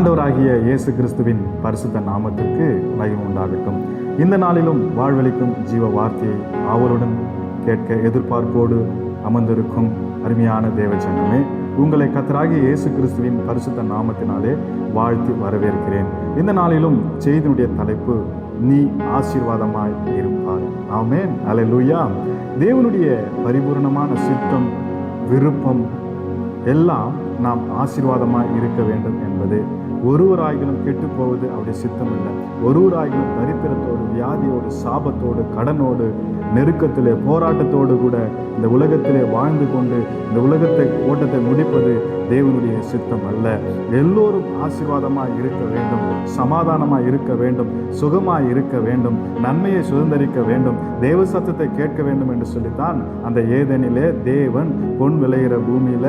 ஆண்டவராகிய இயேசு கிறிஸ்துவின் பரிசுத்த நாமத்திற்கு மகிமை உண்டாகட்டும். இந்த நாளிலும் வாழ்வளிக்கும் ஜீவ வார்த்தையை ஆவலுடன் கேட்க எதிர்பார்ப்போடு அமர்ந்திருக்கும் அருமையான தேவச்சங்கமே உங்களை கத்தராகிய இயேசு கிறிஸ்துவின் பரிசுத்த நாமத்தினாலே வாழ்த்து வரவேற்கிறேன். இந்த நாளிலும் செய்தியுடைய தலைப்பு நீ ஆசீர்வாதமாய் இருப்பாய். ஆமென். லூயா தேவனுடைய பரிபூர்ணமான சித்தம் விருப்பம் எல்லாம் நாம் ஆசீர்வாதமாய் இருக்க வேண்டும் என்பது ஒருவராகிலும் கெட்டு போவது அவருடைய சித்தம் இல்லை ஒருவராகிலும் தரித்திரத்தோடு வியாதியோடு சாபத்தோடு கடனோடு நெருக்கத்திலே போராட்டத்தோடு கூட இந்த உலகத்திலே வாழ்ந்து கொண்டு இந்த உலகத்தை ஓட்டத்தை முடிப்பது தேவனுடைய சித்தம் அல்ல. எல்லோரும் ஆசீர்வாதமாக இருக்க வேண்டும். சமாதானமாக இருக்க வேண்டும். சுகமாக இருக்க வேண்டும். நன்மையை சுதந்திரிக்க வேண்டும். தேவ சத்தத்தை கேட்க வேண்டும் என்று சொல்லித்தான் அந்த ஏதெனிலே தேவன் பொன் விளையிற பூமியில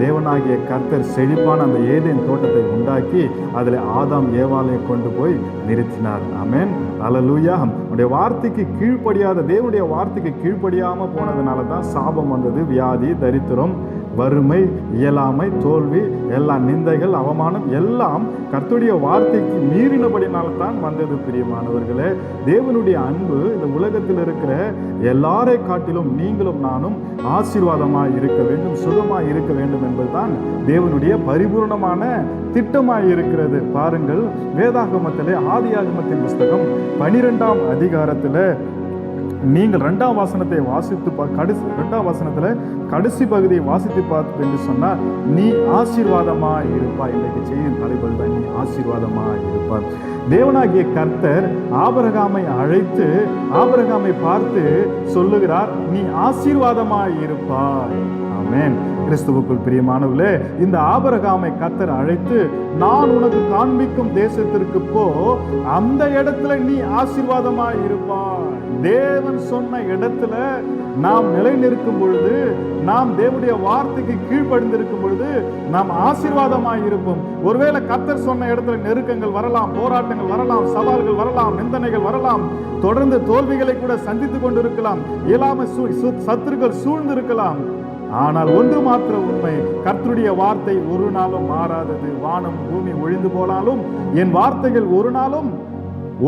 தேவனாகிய கர்த்தர் செழிப்பான அந்த ஏதேன் தோட்டத்தை உண்டாக்கி அதில் ஆதாம் ஏவாலை கொண்டு போய் நிறுத்தினார். ஆமேன். அலலூயா உடைய வார்த்தைக்கு கீழ்ப்படியாத தேவனுடைய வார்த்தைக்கு கீழ்ப்படியாம போனதுனால தான் சாபம் வந்தது வியாதி தரித்திரம். வறுமை இயலாமை தோல்வி எல்லா நிந்தைகள் அவமானம் எல்லாம் கர்த்துடைய வார்த்தைக்கு மீறினபடினால தான் வந்தது பிரியமானவர்களே. தேவனுடைய அன்பு இந்த உலகத்தில் இருக்கிற எல்லாரை காட்டிலும் நீங்களும் நானும் ஆசீர்வாதமாக இருக்க வேண்டும் சுகமாக இருக்க வேண்டும் என்பதுதான் தேவனுடைய பரிபூர்ணமான திட்டமாக இருக்கிறது. பாருங்கள் வேதாகமத்திலே ஆதியாகமத்தின் புஸ்தகம் பனிரெண்டாம் அதிகாரத்தில் நீங்கள் ரெண்டாம் வாசனத்தை வாசித்து பா கடைசி ரெண்டாம் வாசனத்தில் கடைசி பகுதியை வாசித்து பார்த்து என்று சொன்னால் நீ ஆசீர்வாதமா இருப்பாய். இன்றைக்கு செய்யும் தலைவர் தான் நீ ஆசீர்வாதமா இருப்பார் தேவனாகிய கர்த்தர் ஆபரகாமை அழைத்து ஆபரகாமை பார்த்து சொல்லுகிறார் நீ ஆசீர்வாதமா இருப்பாய். ஆமென். கிறிஸ்துவுக்குள் பிரியமானவர்களே இந்த ஆபரகாமை கத்தர் அழைத்து நான் உனக்கு காண்பிக்கும் தேசத்திற்கு போ. அந்த இடத்துல நீ ஆசீர்வாதமாய் இருப்பாய். தேவன் சொன்ன இடத்துல நாம் நிலை நிற்கும் பொழுது நாம் தேவனுடைய வார்த்தைக்கு கீழ்ப்படிந்திருக்கும் பொழுது நாம் ஆசீர்வாதமாக இருப்போம். ஒருவேளை கத்தர் சொன்ன இடத்துல நெருக்கங்கள் வரலாம் போராட்டங்கள் வரலாம் சவால்கள் வரலாம் நிந்தனைகள் வரலாம் தொடர்ந்து தோல்விகளை கூட சந்தித்துக் கொண்டிருக்கலாம் இயலாம சத்துருக்கள் சூழ்ந்திருக்கலாம். ஆனால் ஒன்று மாத்திர உண்மை கர்த்தருடைய வார்த்தை ஒரு நாளும் மாறாதது. வானம் பூமி ஒழிந்து போனாலும் என் வார்த்தைகள் ஒரு நாளும்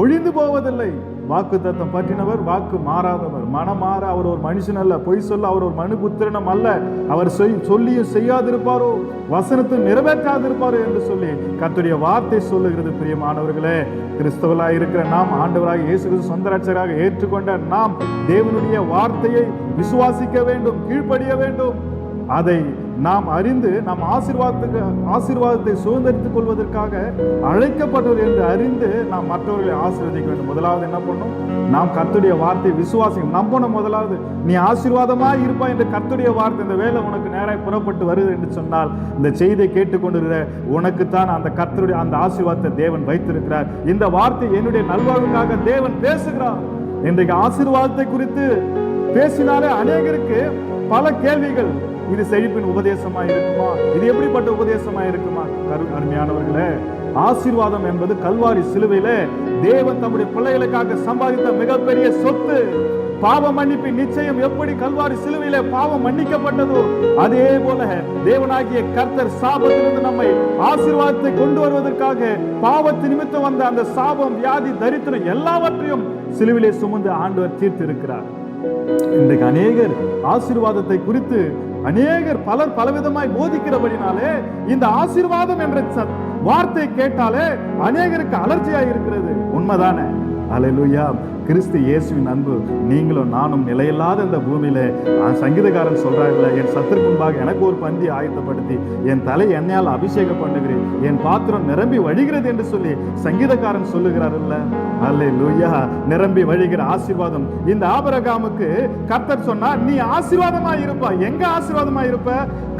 ஒழிந்து போவதில்லை. வாக்கு தத்தம் பற்றினவர் வாக்கு மாறாதவர். மனம் மாற அவர் ஒரு மனுஷன் அல்ல. பொய் சொல்ல அவர் ஒரு மனு புத்திரனம் அல்ல. அவர் செய்- சொல்லியும் செய்யாதிருப்பாரோ? வசனத்தை நிறைவேற்றாதிருப்பாரோ என்று சொல்லி கத்துடைய வார்த்தை சொல்லுகிறது பிரியமானவர்களே. கிறிஸ்தவராக இருக்கிற நாம் ஆண்டவராக இயேசு கிறிஸ்து சொந்த ஏற்றுக்கொண்ட நாம் தேவனுடைய வார்த்தையை விசுவாசிக்க வேண்டும் கீழ்ப்படிய வேண்டும். அதை நாம் அறிந்து நாம் ஆசீர்வாதத்துக்கு ஆசீர்வாதத்தை சுதந்திரித்துக் கொள்வதற்காக அழைக்கப்பட்டவர் என்று அறிந்து நாம் மற்றவர்களை ஆசீர்வதிக்க வேண்டும். முதலாவது என்ன பண்ணும்? நாம் கத்துடைய வார்த்தை விசுவாசி நம்பணும் முதலாவது நீ ஆசீர்வாதமாய் இருப்பாய் என்று கத்துடைய வார்த்தை இந்த வேலை உனக்கு நேராக புறப்பட்டு வருது என்று சொன்னால் இந்த செய்தியை கேட்டுக்கொண்டிருக்கிற உனக்குத்தான் அந்த கத்தருடைய அந்த ஆசீர்வாதத்தை தேவன் வைத்திருக்கிறார். இந்த வார்த்தை என்னுடைய நல்வாழ்வுக்காக தேவன் பேசுகிறார். இன்றைக்கு ஆசீர்வாதத்தை குறித்து பேசினாலே அநேகருக்கு பல கேள்விகள் இது செழிப்பின் உபதேசமா இருக்குமா? இது எப்படிப்பட்ட உபதேசமா இருக்குமா? கரு அருமையானவர்களே ஆசீர்வாதம் என்பது கல்வாரி சிலுவையில தேவன் தம்முடைய பிள்ளைகளுக்காக சம்பாதித்த மிகப்பெரிய சொத்து. பாவ மன்னிப்பு நிச்சயம் எப்படி கல்வாரி சிலுவையில பாவம் மன்னிக்கப்பட்டதோ அதே போல தேவனாகிய கர்த்தர் சாபத்திலிருந்து நம்மை ஆசீர்வாதத்தை கொண்டு வருவதற்காக பாவத்து நிமித்தம் வந்த அந்த சாபம் வியாதி தரித்திரம் எல்லாவற்றையும் சிலுவிலே சுமந்து ஆண்டவர் தீர்த்திருக்கிறார். இன்றைக்கு அநேகர் ஆசீர்வாதத்தை குறித்து அநேகர் பலர் பலவிதமாய் போதிக்கிறபடினாலே இந்த ஆசீர்வாதம் என்ற வார்த்தை கேட்டாலே அநேகருக்கு அலர்ச்சியாக இருக்கிறது உண்மைதானே? அல்லேலூயா கிறிஸ்து இயேசுவின் அன்பு நீங்களும் நானும் நிலையில்லாத இந்த பூமியில சங்கீதக்காரன் சொல்றாருல்ல என் சத்துருக்கு முன்பாக எனக்கு ஒரு பந்தி ஆயத்தப்படுத்தி என் தலை எண்ணெயால் அபிஷேகம் பண்ணுகிறேன் என் பாத்திரம் நிரம்பி வழிகிறது என்று சொல்லி சங்கீதக்காரன் சொல்லுகிறாருல்ல. அல்லே லூயா நிரம்பி வழிகிற ஆசீர்வாதம். இந்த ஆபரகாமுக்கு கர்த்தர் சொன்னா நீ ஆசீர்வாதமா இருப்ப. எங்க ஆசீர்வாதமா இருப்ப?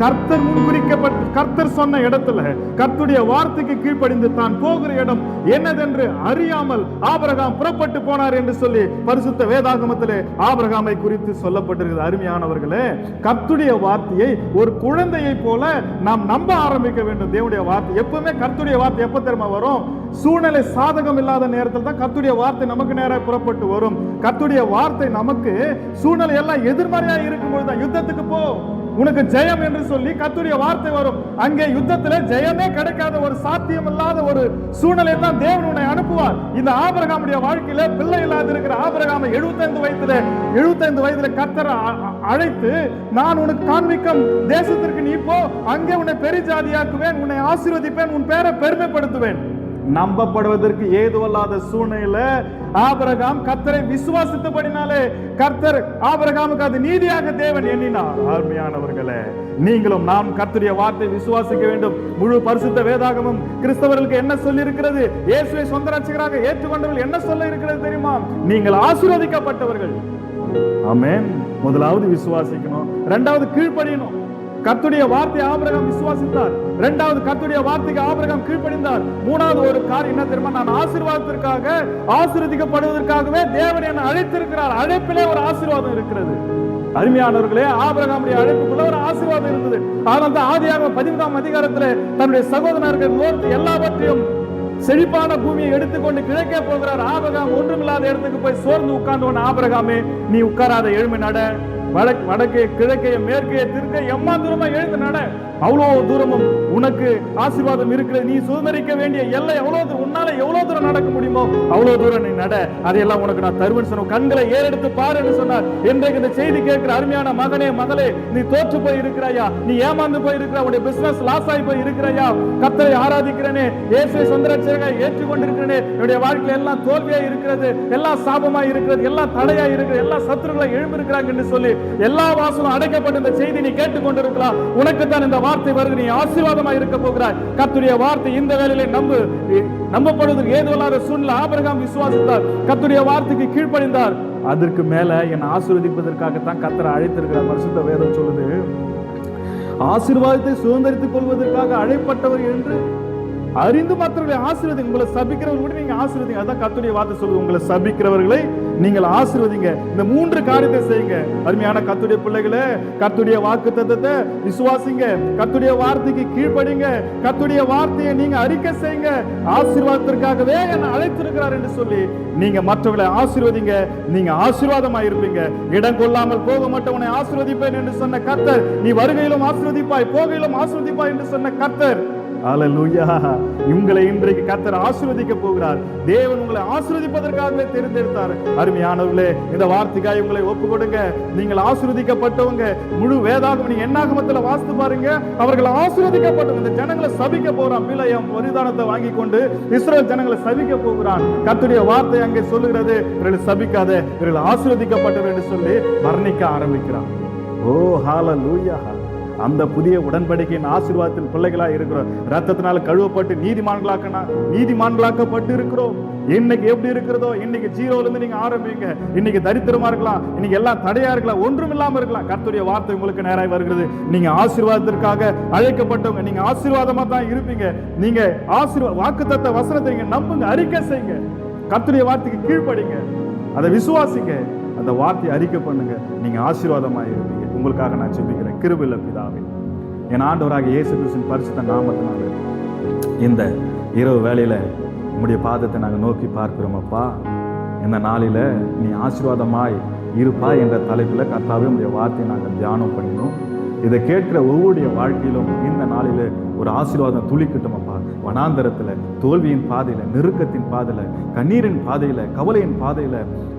கர்த்தர் முன்குறிக்கப்பட்ட கர்த்தர் சொன்ன இடத்துல. கர்த்துடைய வார்த்தைக்கு கீழ்ப்படிந்து தான் போகிற இடம் என்னதென்று அறியாமல் ஆபரகாம் புறப்பட்டு போனார் என்று சொல்லி பரிசுத்த வேதாகமத்திலே ஆபிரகாமை குறித்து சொல்லப்பட்டிருக்கிறது. அருமையானவர்களே கர்த்துடைய வார்த்தையை ஒரு குழந்தையை போல நாம் நம்ப ஆரம்பிக்க வேண்டும். தேவனுடைய வார்த்தை எப்பவுமே கர்த்துடைய வார்த்தை எப்ப தெரியுமா வரும்? சூழ்நிலை சாதகம் இல்லாத நேரத்தில் தான் கத்துடைய வார்த்தை நமக்கு நேராக புறப்பட்டு வரும். கத்துடைய வார்த்தை நமக்கு சூழ்நிலை எல்லாம் எதிர்மறையா இருக்கும்போது தான் யுத்தத்துக்கு போ. உனக்கு ஜெயம் என்று சொல்லி கத்துடைய வார்த்தை வரும். அங்கே யுத்தத்துல ஜெயமே கிடைக்காத ஒரு சாத்தியம் இல்லாத ஒரு சூழ்நிலை தான் தேவன் உன்னை அனுப்புவார். இந்த ஆபரகாமுடைய வாழ்க்கையில பிள்ளை இல்லாத இருக்கிற ஆபரகாம எழுபத்தைந்து வயதுல 75 வயதுல கத்தர அழைத்து நான் உனக்கு காண்பிக்கும் தேசத்திற்கு நீ போ. அங்கே உன்னை பெரிய ஜாதியாக்குவேன் உன்னை ஆசீர்வதிப்பேன் உன் பேரை பெருமைப்படுத்துவேன். நம்பப்படுவதற்கு ஏதுவல்லாத சூழ்நிலையில ஆபரகாம் கர்த்தரை விசுவாசித்தபடினாலே கர்த்தர் ஆபரகாமுக்கு அது நீதியாக தேவன் எண்ணினார். அருமையானவர்களே நீங்களும் நாம் கர்த்தருடைய வார்த்தை விசுவாசிக்க வேண்டும். முழு பரிசுத்த வேதாகமும் கிறிஸ்தவர்களுக்கு என்ன சொல்லி இருக்கிறது இயேசுவை சொந்த ரட்சகராக ஏற்றுக்கொண்டவர்கள் என்ன சொல்ல இருக்கிறது தெரியுமா? நீங்கள் ஆசீர்வதிக்கப்பட்டவர்கள். ஆமென். முதலாவது விசுவாசிக்கணும். இரண்டாவது கீழ்ப்படியணும். கத்துடைய வார்த்தை ஆபிரகாம் விசுவாசித்தார். இரண்டாவது கத்துடைய வார்த்தைக்கு ஆபிரகாம் கீழ்ப்படிந்தார். மூணாவது ஒரு கார் என்ன தெரியுமா? நான் ஆசீர்வாதத்திற்காக ஆசீர்வதிக்கப்படுவதற்காகவே தேவன் என்னை அழைத்திருக்கிறார். அழைப்பிலே ஒரு ஆசீர்வாதம் இருக்கிறது. அருமையானவர்களே ஆபிரகாமுடைய அழைப்புக்குள்ள ஒரு ஆசீர்வாதம் இருந்தது. ஆனால் தான் ஆதியாக பதிமூன்றாம் அதிகாரத்தில் தன்னுடைய சகோதரர்கள் ஓர்த்து எல்லாவற்றையும் செழிப்பான பூமியை எடுத்துக்கொண்டு கிழக்கே போகிறார். ஆபிரகாம் ஒன்றுமில்லாத இடத்துக்கு போய் சோர்ந்து உட்கார்ந்து ஆபிரகாமே. நீ உட்காராத எழுமை நட. வடக்கு வடக்கே கிழக்கே மேற்கே திருக்க எம்மா தூரமா எழுந்து நட. அவ்வளவு தூரமும் உனக்கு ஆசீர்வாதம் இருக்கிறது. நீ சுதந்திரிக்க வேண்டிய எல்லை எவ்வளவு தூரம் உன்னால எவ்வளவு தூரம் நடக்க முடியுமோ அவ்வளவு தூரம் நீ நட. அதையெல்லாம் உனக்கு நான் தருவேன். சொன்ன கண்களை ஏறெடுத்து பாரு என்று சொன்னார். இன்றைக்கு இந்த செய்தி கேட்கிற அருமையான மகனே மகளே நீ தோற்று போய் இருக்கிறாயா நீ ஏமாந்து போய் இருக்கிற உடைய பிசினஸ் லாஸ் ஆகி போய் இருக்கிறாயா கத்தரை ஆராதிக்கிறனே இயேசுவை சொந்த ஏற்றுக்கொண்டிருக்கிறனே. என்னுடைய வாழ்க்கையில எல்லாம் தோல்வியா இருக்கிறது எல்லாம் சாபமா இருக்கிறது எல்லாம் தடையா இருக்கிறது எல்லா சத்துருக்களை எழும்பிருக்கிறாங்க என்று சொல்லி எல்லா வாசலும் அடைக்கப்பட்ட இந்த செய்தி நீ கேட்டுக்கொண்டிருக்கலாம். உனக்கு தான் இந்த வார்த்தை வருது. நீ ஆசீர்வாதமா இருக்க போகிறாய். கத்துடைய வார்த்தை இந்த வேளையிலே நம்பு நம்பப்படுவதற்கு ஏதுவல்லாத சூழ்நிலை ஆபிரகாம் விசுவாசித்தார். கத்துடைய வார்த்தைக்கு கீழ்ப்படிந்தார். அதற்கு மேல என்னை ஆசீர்வதிப்பதற்காகத்தான் கத்தரை அழைத்திருக்கிறார். பரிசுத்த வேதம் சொல்லுது. ஆசீர்வாதத்தை சுதந்திரித்துக் கொள்வதற்காக அழைப்பட்டவர் என்று அறிந்து மற்றவர்களை ஆசீர்வதி உங்களை சபிக்கிறவர்கள் கூட நீங்க ஆசீர்வதிங்க. அதான் கத்துடைய வார்த்தை சொல்லுது. உங்களை சபிக்கிறவர்களை நீங்கள் ஆசிர்வதிங்க. இந்த மூன்று காரியத்தை செய்யுங்க. அருமையான கத்துடைய பிள்ளைகளே கத்துடைய வாக்கு தத்தத்தை விசுவாசிங்க. கத்துடைய வார்த்தைக்கு கீழ்ப்படிங்க. கத்துடைய வார்த்தையை நீங்க அறிக்கை செய்யுங்க. ஆசீர்வாதத்திற்காகவே என்னை அழைத்திருக்கிறார் என்று சொல்லி நீங்க மற்றவர்களை ஆசீர்வதிங்க. நீங்க ஆசீர்வாதமா இருப்பீங்க. இடம் கொள்ளாமல் போக மாட்டவனை உன்னை ஆசீர்வதிப்பேன் என்று சொன்ன கர்த்தர் நீ வருகையிலும் ஆசீர்வதிப்பாய் போகையிலும் ஆசீர்வதிப்பாய் என்று சொன்ன கர்த்தர் அல்லேலூயா உங்களை இன்றைக்கு கத்தர் ஆசிர்வதிக்க போகிறார். தேவன் உங்களை ஆசிர்வதிப்பதற்காகவே தேர்ந்தெடுத்தார். அருமையானவர்களே இந்த வார்த்தைக்காய் உங்களை ஒப்பு கொடுங்க நீங்கள் ஆசிர்வதிக்கப்பட்டவங்க முழு வேதாகம் நீங்க என்னாகமத்துல வாசித்து பாருங்க. அவர்கள் ஆசிர்வதிக்கப்பட்டவங்க. இந்த ஜனங்களை சபிக்க போறான். பிழையம் பரிதானத்தை வாங்கி கொண்டு இஸ்ரேல் ஜனங்களை சபிக்க போகிறான். கத்துடைய வார்த்தை அங்கே சொல்லுகிறது. இவர்கள் சபிக்காத இவர்கள் ஆசிர்வதிக்கப்பட்டவர் என்று சொல்லி வர்ணிக்க ஆரம்பிக்கிறான். ஓ ஹால லூயா அந்த புதிய உடன்படிக்கையின் ஆசீர்வாதத்தின் பிள்ளைகளா இருக்கிறோம். ரத்தத்தினால கழுவப்பட்டு நீதிமான்களாக்கனா நீதிமான்களாக்கப்பட்டு இருக்கிறோம். இன்னைக்கு எப்படி இருக்கிறதோ இன்னைக்கு ஜீரோல இருந்து நீங்க ஆரம்பிங்க. இன்னைக்கு தரித்திரமா இருக்கலாம். இன்னைக்கு எல்லாம் தடையா இருக்கலாம். ஒன்றும் இல்லாம இருக்கலாம். கர்த்தருடைய வார்த்தை உங்களுக்கு நேராக வருகிறது. நீங்க ஆசீர்வாதத்திற்காக அழைக்கப்பட்டவங்க நீங்க ஆசீர்வாதமா தான் இருப்பீங்க. நீங்க ஆசீர்வாத வாக்குத்தத்த வசனத்தை நீங்க நம்புங்க அறிக்கை செய்யுங்க. கர்த்தருடைய வார்த்தைக்கு கீழ்ப்படிங்க. அதை விசுவாசிங்க. அந்த வார்த்தையை அறிக்கை பண்ணுங்க. நீங்க ஆசீர்வாதமாக இருப்பீங்க உங்களுக்காக நான் ஜெபிக்கிறேன். கிருபில்ல பிதாவே. என் ஆண்டவராக இயேசு கிறிஸ்தின் பரிசுத்த நாமத்தினால இந்த இரவு வேளையில உங்களுடைய பாதத்தை நாங்கள் நோக்கி பார்க்கிறோம் அப்பா. இந்த நாளில நீ ஆசீர்வாதமாய் இருப்பா என்ற தலைப்பில் கர்த்தாவே உடைய வார்த்தையை நாங்கள் தியானம் பண்ணினோம். இதை கேட்கிற ஒவ்வொருடைய வாழ்க்கையிலும் இந்த நாளில ஒரு ஆசீர்வாதம் துளிக்கட்டும் அப்பா. வனாந்தரத்துல தோல்வியின் பாதையில நெருக்கத்தின் பாதையில கண்ணீரின் பாதையில கவலையின் பாதையில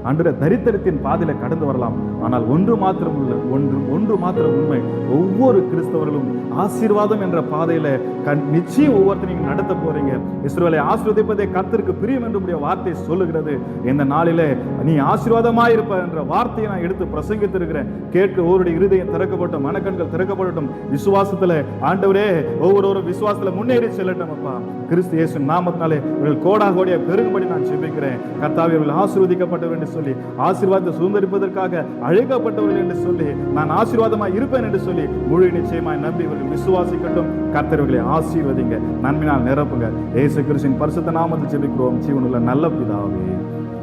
அன்ற தரித்திரத்தின் பாதையில கடந்து வரலாம். ஆனால் ஒன்று மாத்திரம் உள்ள ஒன்று ஒன்று மாத்திரம் உண்மை. ஒவ்வொரு கிறிஸ்தவர்களும் ஆசீர்வாதம் என்ற பாதையில கண் நிச்சயம் ஒவ்வொருத்தரையும் நடத்த போறீங்க. இஸ்ரோலை ஆசீர்வதிப்பதே கர்த்தருக்கு பிரியம் என்று வார்த்தை சொல்லுகிறது. இந்த நாளிலே நீ ஆசீர்வாதமாய் இருப்ப என்ற வார்த்தையை நான் எடுத்து பிரசங்கித்திருக்கிறேன். கேட்க ஒவ்வொருடைய இருதயம் திறக்கப்பட்டும் மனக்கண்கள் திறக்கப்படட்டும். விசுவாசத்துல ஆண்டவரே ஒவ்வொருவரும் விசுவாசத்துல முன்னேறி செல்லட்டும் அப்பா. கிறிஸ்து இயேசு நாமத்தினாலே இவர்கள் கோடா கோடியா பெருகும்படி நான் ஜெபிக்கிறேன். கர்த்தாவை இவர்கள் ஆசீர்வதிக்கப்பட்டவர் என்று சொல்லி ஆசீர்வாதத்தை சுதந்திரிப்பதற்காக அழைக்கப்பட்டவர்கள் என்று சொல்லி நான் ஆசீர்வாதமாக இருப்பேன் என்று சொல்லி முழு நிச்சயமாய் நம்பி இவர்கள் விசுவாசிக்கட்டும். கர்த்தர்களை ஆசீர்வதிங்க. நன்மையினால் நிரப்புங்க. ஏசு கிருஷ்ணன் பரிசுத்த நாமத்தை ஜெபிக்கிறோம். ஜீவனுள்ள நல்ல பிதாவே.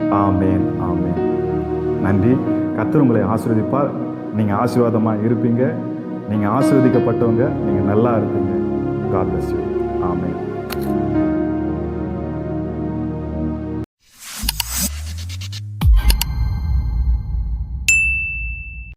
ஆமேன் ஆமேன். நன்றி. கர்த்தர் உங்களை ஆசீர்வதிப்பார். நீங்க ஆசீர்வாதமாக இருப்பீங்க. நீங்க ஆசீர்வதிக்கப்பட்டவங்க. நீங்க நல்லா இருப்பீங்க. God bless you amen.